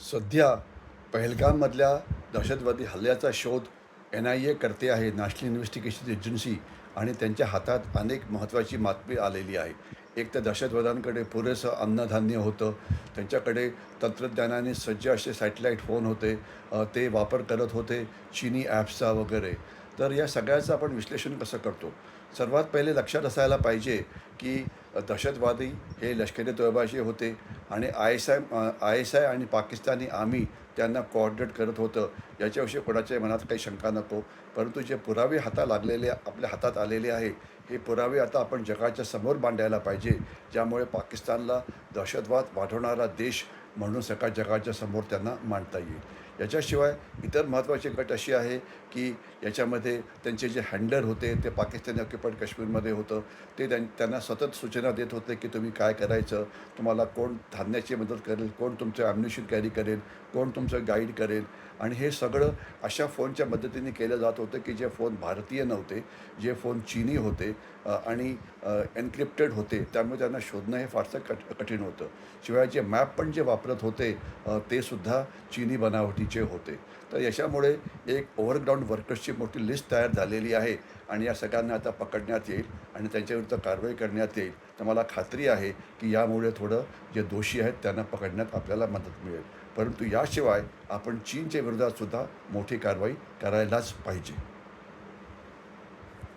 सध्या पहलगाममधल्या दहशतवादी हल्ल्याचा शोध एन आय ए करते आहे नॅशनल इन्व्हेस्टिगेशन एजन्सी आणि त्यांच्या हातात अनेक महत्त्वाची बातमी आलेली आहे. एक तर दहशतवाद्यांकडे पुरेसं अन्नधान्य होतं त्यांच्याकडे तंत्रज्ञानाने सज्ज असे सॅटेलाईट फोन होते ते वापर करत होते चिनी ॲप्सचा वगैरे. तर या सगळ्याचं आपण विश्लेषण कसं करतो? सर्वात पहिले लक्षात असायला पाहिजे की दहशतवादी हे लष्करी तोयबाशी होते आणि I S I I S I आणि पाकिस्तानी आम्ही त्यांना कोऑर्डिनेट करत होतं. याच्याविषयी कोणाच्याही मनात काही शंका नको. परंतु जे पुरावे हाता लागलेले आपल्या हातात आलेले आहे हे पुरावे आता आपण जगाच्या समोर मांडायला पाहिजे. ज्यामुळे पाकिस्तानला दहशतवाद वाढवणारा देश म्हणून सकाळ जगाच्या समोर त्यांना मांडता येईल. याच्याशिवाय इतर महत्त्वाची गट अशी आहे की याच्यामध्ये त्यांचे जे हँडलर होते ते पाकिस्तानी ऑक्युपाईड काश्मीरमध्ये होतं. ते त्यां त्यांना सतत सूचना देत होते की तुम्ही काय करायचं तुम्हाला कोण धान्याची मदत करेल कोण तुमचं ॲम्युनिशन कॅरी करेल कोण तुमचं गाईड करेल. आणि हे सगळं अशा फोनच्या मदतीने केलं जात होतं की जे फोन भारतीय नव्हते जे फोन चीनी होते आणि एन्क्रिप्टेड होते त्यामुळे त्यांना शोधणं हे फारसं कठ कठीण होतं. शिवाय जे मॅप पण जे वापरत होते ते सुद्धा चीनी बनावटीचे होते. तर याच्यामुळे एक ओव्हरग्राऊंड वर्कर्सची मोठी लिस्ट तयार झालेली आहे आणि या सगळ्यांना आता पकडण्यात येईल आणि त्यांच्याविरुद्ध कारवाई करण्यात येईल. तर मला खात्री आहे की यामुळे थोडं जे दोषी आहेत त्यांना पकडण्यात आपल्याला मदत मिळेल. परंतु याशिवाय आपण चीनच्या विरोधात सुद्धा मोठी कारवाई करायलाच पाहिजे.